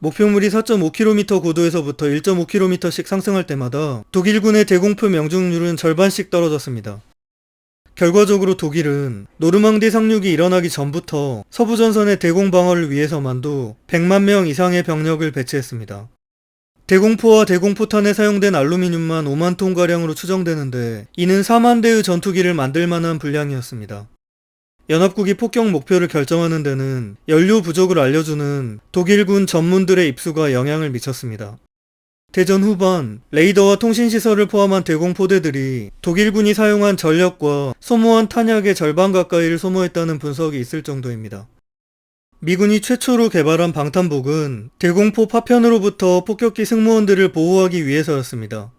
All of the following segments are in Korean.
목표물이 4.5km 고도에서부터 1.5km씩 상승할 때마다 독일군의 대공포 명중률은 절반씩 떨어졌습니다. 결과적으로 독일은 노르망디 상륙이 일어나기 전부터 서부 전선의 대공 방어를 위해서만도 100만 명 이상의 병력을 배치했습니다. 대공포와 대공포탄에 사용된 알루미늄만 5만 톤가량으로 추정되는데 이는 4만 대의 전투기를 만들 만한 분량이었습니다. 연합국이 폭격 목표를 결정하는 데는 연료 부족을 알려주는 독일군 전문들의 입수가 영향을 미쳤습니다. 대전 후반 레이더와 통신시설을 포함한 대공포대들이 독일군이 사용한 전력과 소모한 탄약의 절반 가까이를 소모했다는 분석이 있을 정도입니다. 미군이 최초로 개발한 방탄복은 대공포 파편으로부터 폭격기 승무원들을 보호하기 위해서였습니다.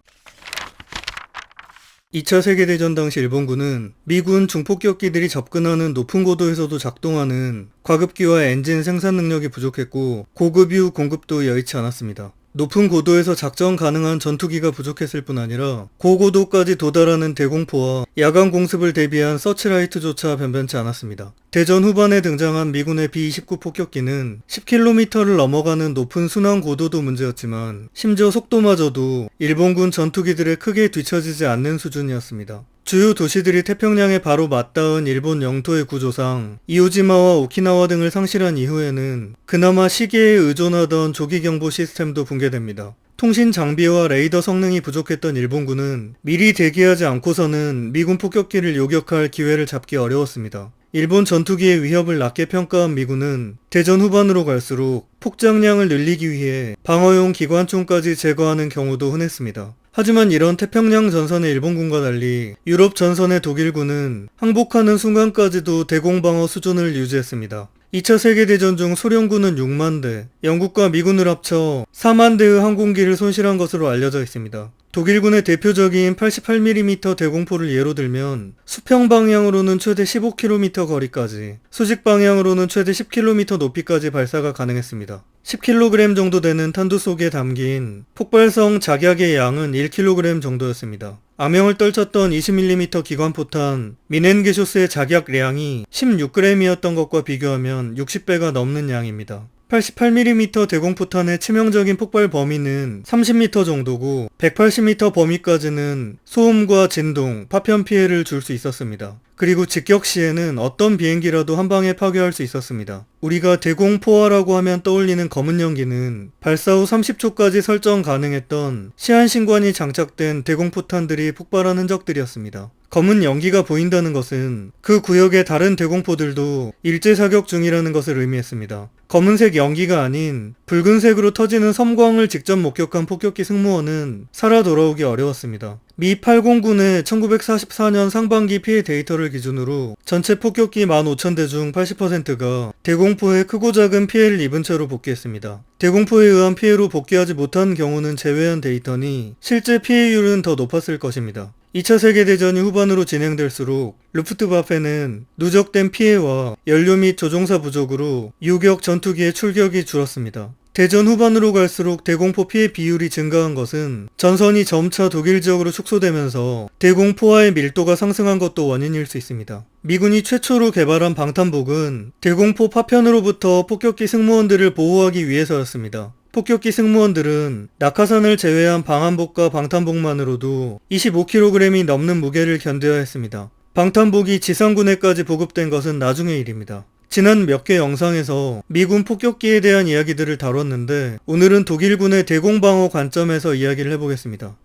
2차 세계대전 당시 일본군은 미군 중폭격기들이 접근하는 높은 고도에서도 작동하는 과급기와 엔진 생산 능력이 부족했고 고급유 공급도 여의치 않았습니다. 높은 고도에서 작전 가능한 전투기가 부족했을 뿐 아니라 고고도까지 도달하는 대공포와 야간 공습을 대비한 서치라이트조차 변변치 않았습니다. 대전 후반에 등장한 미군의 B-29 폭격기는 10km를 넘어가는 높은 순항 고도도 문제였지만 심지어 속도마저도 일본군 전투기들에 크게 뒤처지지 않는 수준이었습니다. 주요 도시들이 태평양에 바로 맞닿은 일본 영토의 구조상 이오지마와 오키나와 등을 상실한 이후에는 그나마 시계에 의존하던 조기경보 시스템도 붕괴됩니다. 통신 장비와 레이더 성능이 부족했던 일본군은 미리 대기하지 않고서는 미군 폭격기를 요격할 기회를 잡기 어려웠습니다. 일본 전투기의 위협을 낮게 평가한 미군은 대전 후반으로 갈수록 폭장량을 늘리기 위해 방어용 기관총까지 제거하는 경우도 흔했습니다. 하지만 이런 태평양 전선의 일본군과 달리 유럽 전선의 독일군은 항복하는 순간까지도 대공방어 수준을 유지했습니다. 2차 세계대전 중 소련군은 6만 대, 영국과 미군을 합쳐 4만 대의 항공기를 손실한 것으로 알려져 있습니다. 독일군의 대표적인 88mm 대공포를 예로 들면 수평 방향으로는 최대 15km 거리까지, 수직 방향으로는 최대 10km 높이까지 발사가 가능했습니다. 10kg 정도 되는 탄두 속에 담긴 폭발성 작약의 양은 1kg 정도였습니다. 암영을 떨쳤던 20mm 기관포탄 미넨게쇼스의 작약량이 16g이었던 것과 비교하면 60배가 넘는 양입니다. 88mm 대공포탄의 치명적인 폭발 범위는 30m 정도고 180m 범위까지는 소음과 진동, 파편 피해를 줄 수 있었습니다. 그리고 직격 시에는 어떤 비행기라도 한 방에 파괴할 수 있었습니다. 우리가 대공포화라고 하면 떠올리는 검은 연기는 발사 후 30초까지 설정 가능했던 시한신관이 장착된 대공포탄들이 폭발한 흔적들이었습니다. 검은 연기가 보인다는 것은 그 구역의 다른 대공포들도 일제 사격 중이라는 것을 의미했습니다. 검은색 연기가 아닌 붉은색으로 터지는 섬광을 직접 목격한 폭격기 승무원은 살아 돌아오기 어려웠습니다. 미 8공군의 1944년 상반기 피해 데이터를 기준으로 전체 폭격기 15,000대 중 80%가 대공포에 크고 작은 피해를 입은 채로 복귀했습니다. 대공포에 의한 피해로 복귀하지 못한 경우는 제외한 데이터니 실제 피해율은 더 높았을 것입니다. 2차 세계대전이 후반으로 진행될수록 루프트바페는 누적된 피해와 연료 및 조종사 부족으로 유격 전투기의 출격이 줄었습니다. 대전 후반으로 갈수록 대공포 피해 비율이 증가한 것은 전선이 점차 독일 지역으로 축소되면서 대공포화의 밀도가 상승한 것도 원인일 수 있습니다. 미군이 최초로 개발한 방탄복은 대공포 파편으로부터 폭격기 승무원들을 보호하기 위해서였습니다. 폭격기 승무원들은 낙하산을 제외한 방한복과 방탄복만으로도 25kg이 넘는 무게를 견뎌야 했습니다. 방탄복이 지상군에까지 보급된 것은 나중의 일입니다. 지난 몇 개 영상에서 미군 폭격기에 대한 이야기들을 다뤘는데 오늘은 독일군의 대공방어 관점에서 이야기를 해보겠습니다.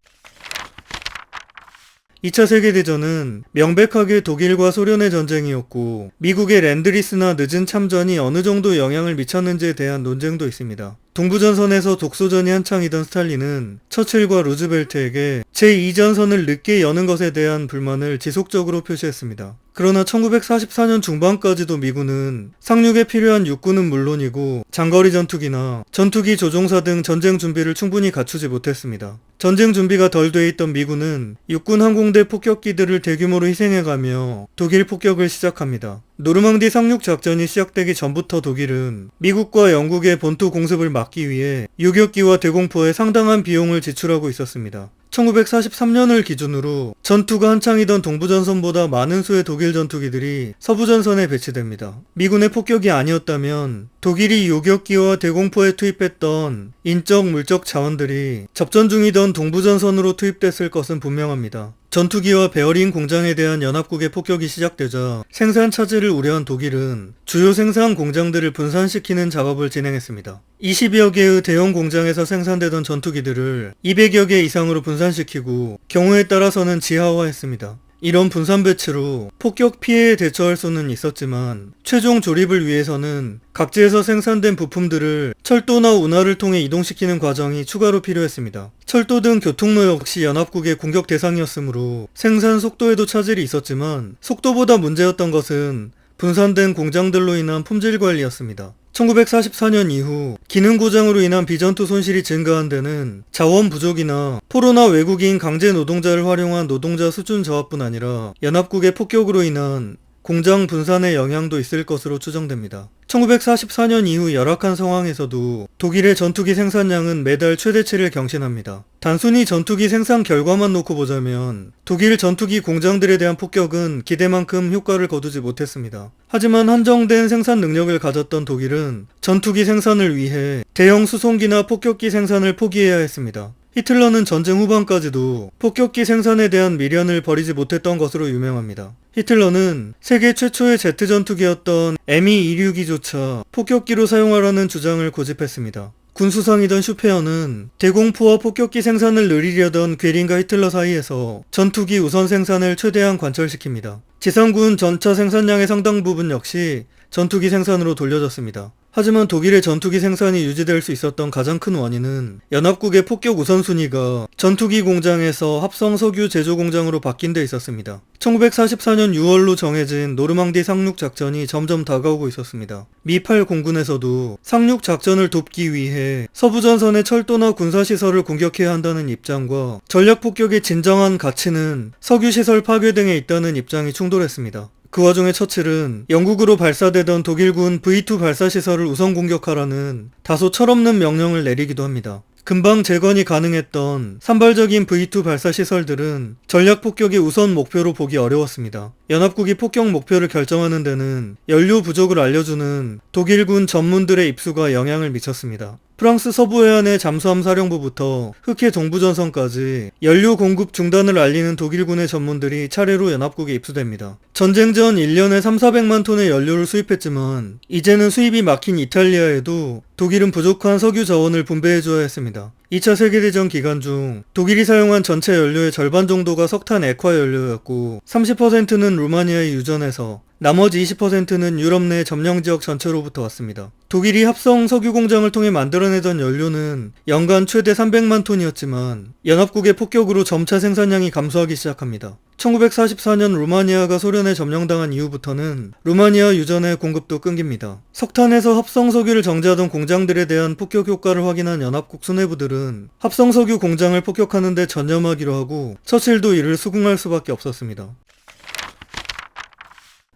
2차 세계대전은 명백하게 독일과 소련의 전쟁이었고 미국의 랜드리스나 늦은 참전이 어느 정도 영향을 미쳤는지에 대한 논쟁도 있습니다. 동부전선에서 독소전이 한창이던 스탈린은 처칠과 루즈벨트에게 제2전선을 늦게 여는 것에 대한 불만을 지속적으로 표시했습니다. 그러나 1944년 중반까지도 미군은 상륙에 필요한 육군은 물론이고 장거리 전투기나 전투기 조종사 등 전쟁 준비를 충분히 갖추지 못했습니다. 전쟁 준비가 덜 돼 있던 미군은 육군 항공대 폭격기들을 대규모로 희생해가며 독일 폭격을 시작합니다. 노르망디 상륙 작전이 시작되기 전부터 독일은 미국과 영국의 본토 공습을 막기 위해 유격기와 대공포에 상당한 비용을 지출하고 있었습니다. 1943년을 기준으로 전투가 한창이던 동부전선보다 많은 수의 독일 전투기들이 서부전선에 배치됩니다. 미군의 폭격이 아니었다면 독일이 요격기와 대공포에 투입했던 인적 물적 자원들이 접전 중이던 동부전선으로 투입됐을 것은 분명합니다. 전투기와 베어링 공장에 대한 연합국의 폭격이 시작되자 생산 차질을 우려한 독일은 주요 생산 공장들을 분산시키는 작업을 진행했습니다. 20여 개의 대형 공장에서 생산되던 전투기들을 200여 개 이상으로 분산시키고 경우에 따라서는 지하화했습니다. 이런 분산 배치로 폭격 피해에 대처할 수는 있었지만 최종 조립을 위해서는 각지에서 생산된 부품들을 철도나 운하를 통해 이동시키는 과정이 추가로 필요했습니다. 철도 등 교통로 역시 연합국의 공격 대상이었으므로 생산 속도에도 차질이 있었지만 속도보다 문제였던 것은 분산된 공장들로 인한 품질 관리였습니다. 1944년 이후 기능 고장으로 인한 비전투 손실이 증가한 데는 자원 부족이나 포로나 외국인 강제 노동자를 활용한 노동자 수준 저하뿐 아니라 연합국의 폭격으로 인한 공장 분산의 영향도 있을 것으로 추정됩니다. 1944년 이후 열악한 상황에서도 독일의 전투기 생산량은 매달 최대치를 경신합니다. 단순히 전투기 생산 결과만 놓고 보자면 독일 전투기 공장들에 대한 폭격은 기대만큼 효과를 거두지 못했습니다. 하지만 한정된 생산 능력을 가졌던 독일은 전투기 생산을 위해 대형 수송기나 폭격기 생산을 포기해야 했습니다. 히틀러는 전쟁 후반까지도 폭격기 생산에 대한 미련을 버리지 못했던 것으로 유명합니다. 히틀러는 세계 최초의 제트 전투기였던 M226조차 폭격기로 사용하라는 주장을 고집했습니다. 군수상이던 슈페어는 대공포와 폭격기 생산을 늘리려던 괴린과 히틀러 사이에서 전투기 우선 생산을 최대한 관철시킵니다. 지상군 전차 생산량의 상당 부분 역시 전투기 생산으로 돌려졌습니다. 하지만 독일의 전투기 생산이 유지될 수 있었던 가장 큰 원인은 연합국의 폭격 우선순위가 전투기 공장에서 합성 석유 제조 공장으로 바뀐 데 있었습니다. 1944년 6월로 정해진 노르망디 상륙 작전이 점점 다가오고 있었습니다. 미8 공군에서도 상륙 작전을 돕기 위해 서부 전선의 철도나 군사 시설을 공격해야 한다는 입장과 전략 폭격의 진정한 가치는 석유 시설 파괴 등에 있다는 입장이 충돌 했습니다. 그 와중에 처칠은 영국으로 발사되던 독일군 V2 발사 시설을 우선 공격하라는 다소 철없는 명령을 내리기도 합니다. 금방 재건이 가능했던 산발적인 V2 발사 시설들은 전략 폭격의 우선 목표로 보기 어려웠습니다. 연합국이 폭격 목표를 결정하는 데는 연료 부족을 알려주는 독일군 전문들의 입수가 영향을 미쳤습니다. 프랑스 서부 해안의 잠수함 사령부부터 흑해 동부 전선까지 연료 공급 중단을 알리는 독일군의 전문들이 차례로 연합국에 입수됩니다. 전쟁 전 1년에 3, 400만 톤의 연료를 수입했지만 이제는 수입이 막힌 이탈리아에도 독일은 부족한 석유 자원을 분배해줘야 했습니다. 2차 세계대전 기간 중 독일이 사용한 전체 연료의 절반 정도가 석탄 액화 연료였고 30%는 루마니아에 유전해서 나머지 20%는 유럽 내 점령 지역 전체로부터 왔습니다. 독일이 합성 석유 공장을 통해 만들어내던 연료는 연간 최대 300만 톤이었지만 연합국의 폭격으로 점차 생산량이 감소하기 시작합니다. 1944년 루마니아가 소련에 점령당한 이후부터는 루마니아 유전의 공급도 끊깁니다. 석탄에서 합성석유를 정제하던 공장들에 대한 폭격 효과를 확인한 연합국 수뇌부들은 합성석유 공장을 폭격하는 데 전념하기로 하고 처칠도 이를 수긍할 수밖에 없었습니다.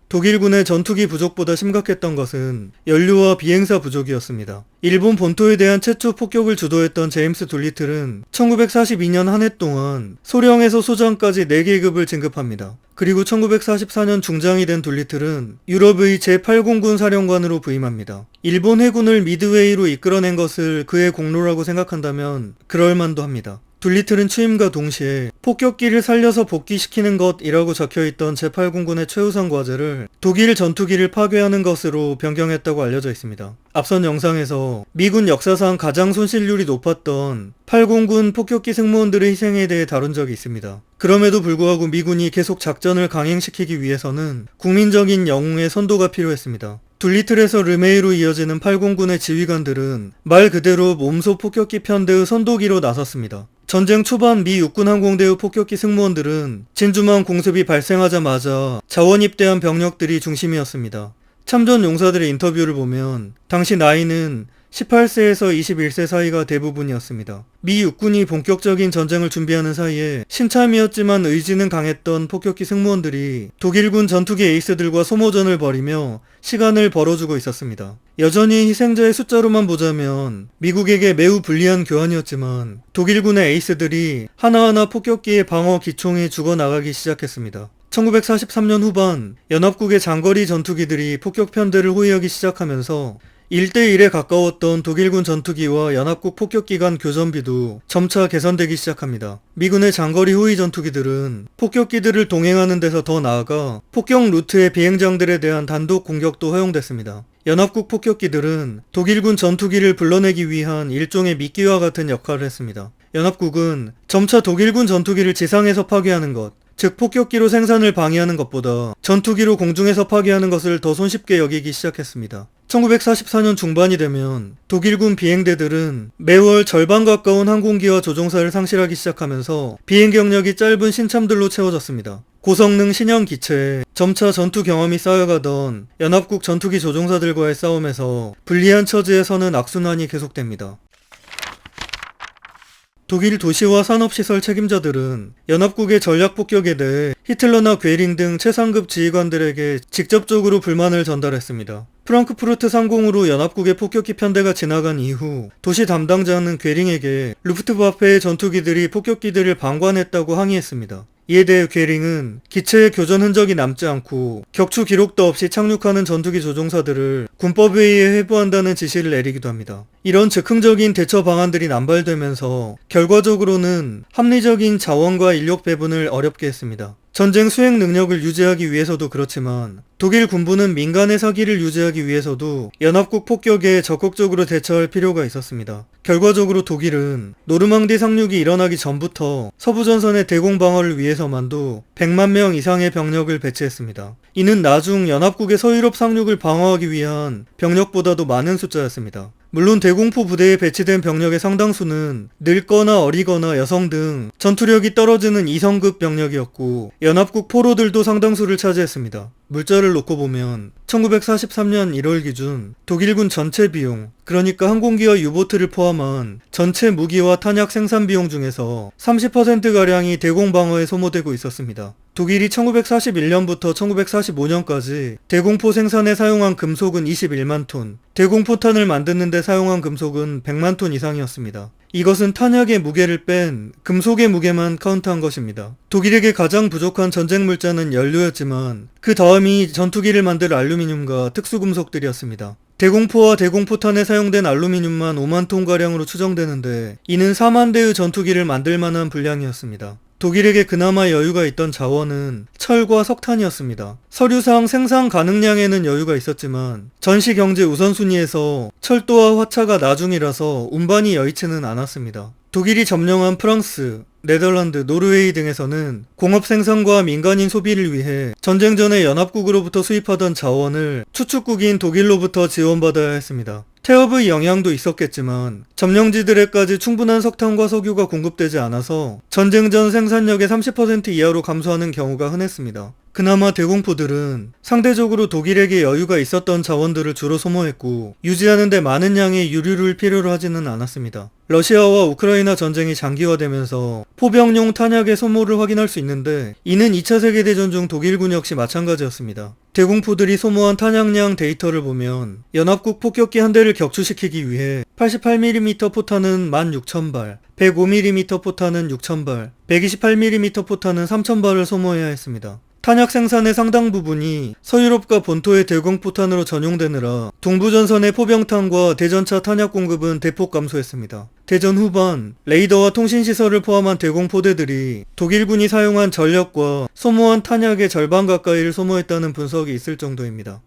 독일군의 전투기 부족보다 심각했던 것은 연료와 비행사 부족이었습니다. 일본 본토에 대한 최초 폭격을 주도했던 제임스 둘리틀은 1942년 한 해 동안 소령에서 소장까지 4계급을 진급합니다. 그리고 1944년 중장이 된 둘리틀은 유럽의 제8공군 사령관으로 부임합니다. 일본 해군을 미드웨이로 이끌어낸 것을 그의 공로라고 생각한다면 그럴만도 합니다. 둘리틀은 취임과 동시에 폭격기를 살려서 복귀시키는 것이라고 적혀있던 제8공군의 최우선 과제를 독일 전투기를 파괴하는 것으로 변경했다고 알려져 있습니다. 앞선 영상에서 미군 역사상 가장 손실률이 높았던 8공군 폭격기 승무원들의 희생에 대해 다룬 적이 있습니다. 그럼에도 불구하고 미군이 계속 작전을 강행시키기 위해서는 국민적인 영웅의 선도가 필요했습니다. 둘리틀에서 르메이로 이어지는 8공군의 지휘관들은 말 그대로 몸소 폭격기 편대의 선도기로 나섰습니다. 전쟁 초반 미 육군 항공대의 폭격기 승무원들은 진주만 공습이 발생하자마자 자원 입대한 병력들이 중심이었습니다. 참전 용사들의 인터뷰를 보면 당시 나이는 18세에서 21세 사이가 대부분이었습니다. 미 육군이 본격적인 전쟁을 준비하는 사이에 신참이었지만 의지는 강했던 폭격기 승무원들이 독일군 전투기 에이스들과 소모전을 벌이며 시간을 벌어주고 있었습니다. 여전히 희생자의 숫자로만 보자면 미국에게 매우 불리한 교환이었지만 독일군의 에이스들이 하나하나 폭격기의 방어 기총에 죽어나가기 시작했습니다. 1943년 후반 연합국의 장거리 전투기들이 폭격 편대를 호위하기 시작하면서 1대1에 가까웠던 독일군 전투기와 연합국 폭격기 간 교전비도 점차 개선되기 시작합니다. 미군의 장거리 호위 전투기들은 폭격기들을 동행하는 데서 더 나아가 폭격 루트의 비행장들에 대한 단독 공격도 허용됐습니다. 연합국 폭격기들은 독일군 전투기를 불러내기 위한 일종의 미끼와 같은 역할을 했습니다. 연합국은 점차 독일군 전투기를 지상에서 파괴하는 것, 즉 폭격기로 생산을 방해하는 것보다 전투기로 공중에서 파괴하는 것을 더 손쉽게 여기기 시작했습니다. 1944년 중반이 되면 독일군 비행대들은 매월 절반 가까운 항공기와 조종사를 상실하기 시작하면서 비행 경력이 짧은 신참들로 채워졌습니다. 고성능 신형 기체에 점차 전투 경험이 쌓여가던 연합국 전투기 조종사들과의 싸움에서 불리한 처지에 서는 악순환이 계속됩니다. 독일 도시와 산업시설 책임자들은 연합국의 전략 폭격에 대해 히틀러나 괴링 등 최상급 지휘관들에게 직접적으로 불만을 전달했습니다. 프랑크푸르트 상공으로 연합국의 폭격기 편대가 지나간 이후 도시 담당자는 괴링에게 루프트와페의 전투기들이 폭격기들을 방관했다고 항의했습니다. 이에 대해 괴링은 기체의 교전 흔적이 남지 않고 격추 기록도 없이 착륙하는 전투기 조종사들을 군법회의에 회부한다는 지시를 내리기도 합니다. 이런 즉흥적인 대처 방안들이 남발되면서 결과적으로는 합리적인 자원과 인력 배분을 어렵게 했습니다. 전쟁 수행 능력을 유지하기 위해서도 그렇지만 독일 군부는 민간의 사기를 유지하기 위해서도 연합국 폭격에 적극적으로 대처할 필요가 있었습니다. 결과적으로 독일은 노르망디 상륙이 일어나기 전부터 서부전선의 대공 방어를 위해서만도 100만 명 이상의 병력을 배치했습니다. 이는 나중 연합국의 서유럽 상륙을 방어하기 위한 병력보다도 많은 숫자였습니다. 물론 대공포 부대에 배치된 병력의 상당수는 늙거나 어리거나 여성 등 전투력이 떨어지는 이성급 병력이었고 연합국 포로들도 상당수를 차지했습니다. 물자를 놓고 보면 1943년 1월 기준 독일군 전체 비용, 그러니까 항공기와 유보트를 포함한 전체 무기와 탄약 생산 비용 중에서 30%가량이 대공방어에 소모되고 있었습니다. 독일이 1941년부터 1945년까지 대공포 생산에 사용한 금속은 21만 톤, 대공포탄을 만드는 데 사용한 금속은 100만 톤 이상이었습니다. 이것은 탄약의 무게를 뺀 금속의 무게만 카운트한 것입니다. 독일에게 가장 부족한 전쟁 물자는 연료였지만 그 다음이 전투기를 만들 알루미늄과 특수금속들이었습니다. 대공포와 대공포탄에 사용된 알루미늄만 5만 톤가량으로 추정되는데 이는 4만 대의 전투기를 만들 만한 분량이었습니다. 독일에게 그나마 여유가 있던 자원은 철과 석탄이었습니다. 서류상 생산 가능량에는 여유가 있었지만 전시 경제 우선순위에서 철도와 화차가 나중이라서 운반이 여의치는 않았습니다. 독일이 점령한 프랑스, 네덜란드, 노르웨이 등에서는 공업 생산과 민간인 소비를 위해 전쟁 전에 연합국으로부터 수입하던 자원을 추축국인 독일로부터 지원받아야 했습니다. 태업의 영향도 있었겠지만 점령지들에까지 충분한 석탄과 석유가 공급되지 않아서 전쟁 전 생산력의 30% 이하로 감소하는 경우가 흔했습니다. 그나마 대공포들은 상대적으로 독일에게 여유가 있었던 자원들을 주로 소모했고 유지하는데 많은 양의 유류를 필요로 하지는 않았습니다. 러시아와 우크라이나 전쟁이 장기화되면서 포병용 탄약의 소모를 확인할 수 있는데 이는 2차 세계대전 중 독일군 역시 마찬가지였습니다. 대공포들이 소모한 탄약량 데이터를 보면 연합국 폭격기 한 대를 격추시키기 위해 88mm 포탄은 16,000발, 105mm 포탄은 6,000발, 128mm 포탄은 3,000발을 소모해야 했습니다. 탄약 생산의 상당 부분이 서유럽과 본토의 대공포탄으로 전용되느라 동부전선의 포병탄과 대전차 탄약 공급은 대폭 감소했습니다. 대전 후반 레이더와 통신시설을 포함한 대공포대들이 독일군이 사용한 전력과 소모한 탄약의 절반 가까이를 소모했다는 분석이 있을 정도입니다.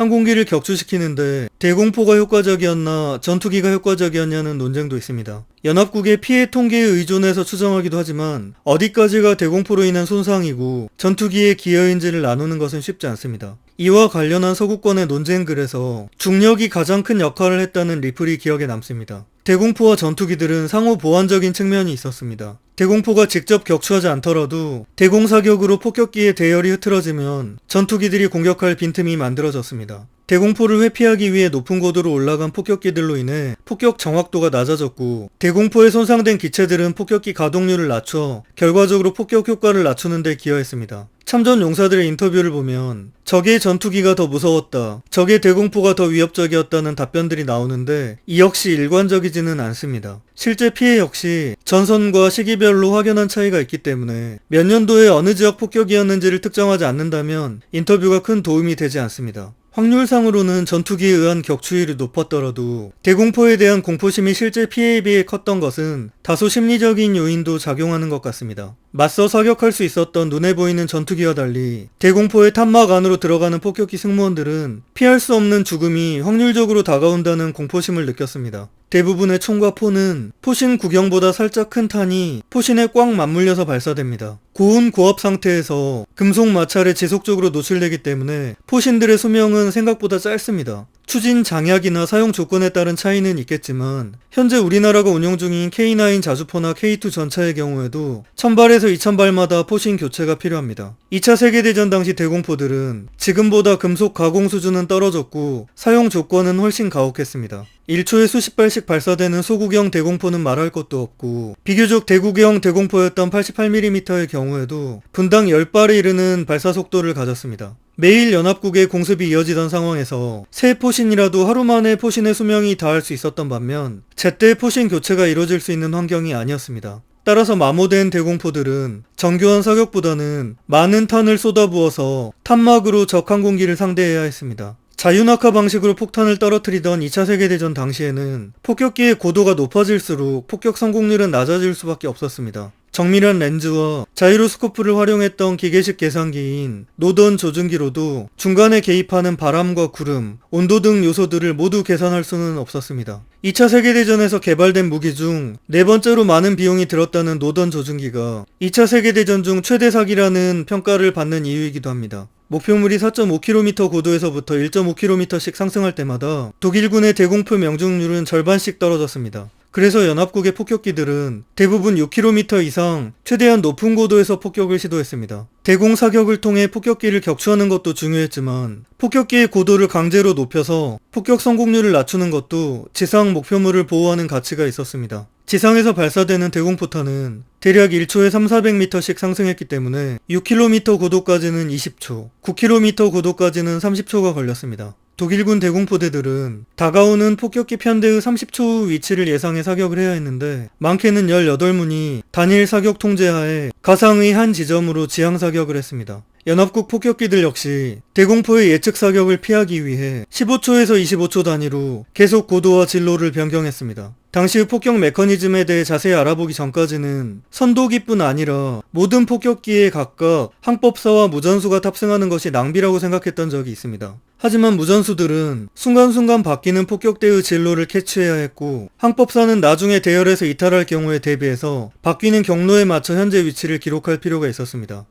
항공기를 격추시키는데 대공포가 효과적이었나 전투기가 효과적이었냐는 논쟁도 있습니다. 연합국의 피해 통계에 의존해서 추정하기도 하지만 어디까지가 대공포로 인한 손상이고 전투기의 기여인지를 나누는 것은 쉽지 않습니다. 이와 관련한 서구권의 논쟁 글에서 중력이 가장 큰 역할을 했다는 리플이 기억에 남습니다. 대공포와 전투기들은 상호 보완적인 측면이 있었습니다. 대공포가 직접 격추하지 않더라도 대공 사격으로 폭격기의 대열이 흐트러지면 전투기들이 공격할 빈틈이 만들어졌습니다. 대공포를 회피하기 위해 높은 고도로 올라간 폭격기들로 인해 폭격 정확도가 낮아졌고 대공포에 손상된 기체들은 폭격기 가동률을 낮춰 결과적으로 폭격 효과를 낮추는 데 기여했습니다. 참전 용사들의 인터뷰를 보면 적의 전투기가 더 무서웠다. 적의 대공포가 더 위협적이었다는 답변들이 나오는데 이 역시 일관적이지 는 않습니다. 실제 피해 역시 전선과 시기별로 확연한 차이가 있기 때문에 몇 년도에 어느 지역 폭격이었는지를 특정하지 않는다면 인터뷰가 큰 도움이 되지 않습니다. 확률상으로는 전투기에 의한 격추율이 높았더라도 대공포에 대한 공포심이 실제 피해에 비해 컸던 것은 다소 심리적인 요인도 작용하는 것 같습니다. 맞서 사격할 수 있었던 눈에 보이는 전투기와 달리 대공포의 탄막 안으로 들어가는 폭격기 승무원들은 피할 수 없는 죽음이 확률적으로 다가온다는 공포심을 느꼈습니다. 대부분의 총과 포는 포신 구경보다 살짝 큰 탄이 포신에 꽉 맞물려서 발사됩니다. 고온 고압 상태에서 금속 마찰에 지속적으로 노출되기 때문에 포신들의 수명은 생각보다 짧습니다. 추진 장약이나 사용 조건에 따른 차이는 있겠지만 현재 우리나라가 운영 중인 K9 자주포나 K2 전차의 경우에도 1000발에서 2000발마다 포신 교체가 필요합니다. 2차 세계대전 당시 대공포들은 지금보다 금속 가공 수준은 떨어졌고 사용 조건은 훨씬 가혹했습니다. 1초에 수십 발씩 발사되는 소구경 대공포는 말할 것도 없고 비교적 대구경 대공포였던 88mm의 경우에도 분당 10발에 이르는 발사 속도를 가졌습니다. 매일 연합국의 공습이 이어지던 상황에서 새 포신이라도 하루 만에 포신의 수명이 닿을 수 있었던 반면 제때 포신 교체가 이뤄질 수 있는 환경이 아니었습니다. 따라서 마모된 대공포들은 정교한 사격보다는 많은 탄을 쏟아부어서 탄막으로 적 항공기를 상대해야 했습니다. 자유낙하 방식으로 폭탄을 떨어뜨리던 2차 세계대전 당시에는 폭격기의 고도가 높아질수록 폭격 성공률은 낮아질 수밖에 없었습니다. 정밀한 렌즈와 자이로스코프를 활용했던 기계식 계산기인 노던 조준기로도 중간에 개입하는 바람과 구름, 온도 등 요소들을 모두 계산할 수는 없었습니다. 2차 세계대전에서 개발된 무기 중 네 번째로 많은 비용이 들었다는 노던 조준기가 2차 세계대전 중 최대 사기라는 평가를 받는 이유이기도 합니다. 목표물이 4.5km 고도에서부터 1.5km씩 상승할 때마다 독일군의 대공포 명중률은 절반씩 떨어졌습니다. 그래서 연합국의 폭격기들은 대부분 6km 이상 최대한 높은 고도에서 폭격을 시도했습니다. 대공 사격을 통해 폭격기를 격추하는 것도 중요했지만 폭격기의 고도를 강제로 높여서 폭격 성공률을 낮추는 것도 지상 목표물을 보호하는 가치가 있었습니다. 지상에서 발사되는 대공포탄은 대략 1초에 3, 400m씩 상승했기 때문에 6km 고도까지는 20초, 9km 고도까지는 30초가 걸렸습니다. 독일군 대공포대들은 다가오는 폭격기 편대의 30초 후 위치를 예상해 사격을 해야 했는데 많게는 18문이 단일 사격 통제하에 가상의 한 지점으로 지향 사격을 했습니다. 연합국 폭격기들 역시 대공포의 예측 사격을 피하기 위해 15초에서 25초 단위로 계속 고도와 진로를 변경했습니다. 당시의 폭격 메커니즘에 대해 자세히 알아보기 전까지는 선도기뿐 아니라 모든 폭격기에 각각 항법사와 무전수가 탑승하는 것이 낭비라고 생각했던 적이 있습니다. 하지만 무전수들은 순간순간 바뀌는 폭격대의 진로를 캐치해야 했고 항법사는 나중에 대열에서 이탈할 경우에 대비해서 바뀌는 경로에 맞춰 현재 위치를 기록할 필요가 있었습니다.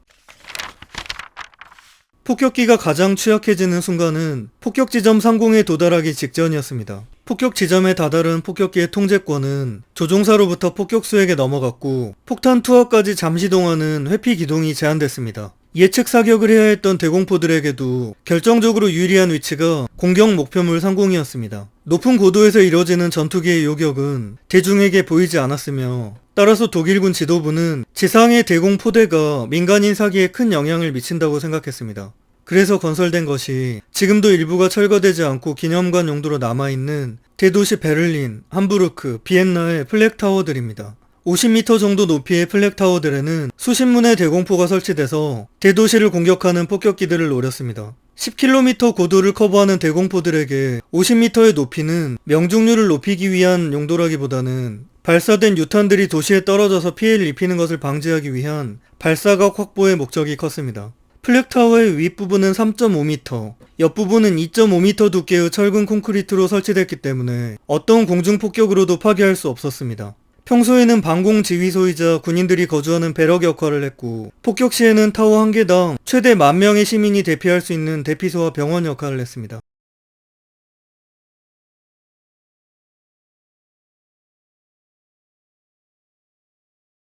폭격기가 가장 취약해지는 순간은 폭격 지점 상공에 도달하기 직전이었습니다. 폭격 지점에 다다른 폭격기의 통제권은 조종사로부터 폭격수에게 넘어갔고 폭탄 투하까지 잠시 동안은 회피 기동이 제한됐습니다. 예측 사격을 해야 했던 대공포들에게도 결정적으로 유리한 위치가 공격 목표물 상공이었습니다. 높은 고도에서 이뤄지는 전투기의 요격은 대중에게 보이지 않았으며 따라서 독일군 지도부는 지상의 대공포대가 민간인 사기에 큰 영향을 미친다고 생각했습니다. 그래서 건설된 것이 지금도 일부가 철거되지 않고 기념관 용도로 남아있는 대도시 베를린, 함부르크, 비엔나의 플렉타워들입니다. 50m 정도 높이의 플렉타워들에는 수십 문의 대공포가 설치돼서 대도시를 공격하는 폭격기들을 노렸습니다. 10km 고도를 커버하는 대공포들에게 50m의 높이는 명중률을 높이기 위한 용도라기보다는 발사된 유탄들이 도시에 떨어져서 피해를 입히는 것을 방지하기 위한 발사각 확보의 목적이 컸습니다. 플렉타워의 윗부분은 3.5m, 옆부분은 2.5m 두께의 철근 콘크리트로 설치됐기 때문에 어떤 공중 폭격으로도 파괴할 수 없었습니다. 평소에는 방공 지휘소이자 군인들이 거주하는 배럭 역할을 했고 폭격 시에는 타워 한 개당 최대 만 명의 시민이 대피할 수 있는 대피소와 병원 역할을 했습니다.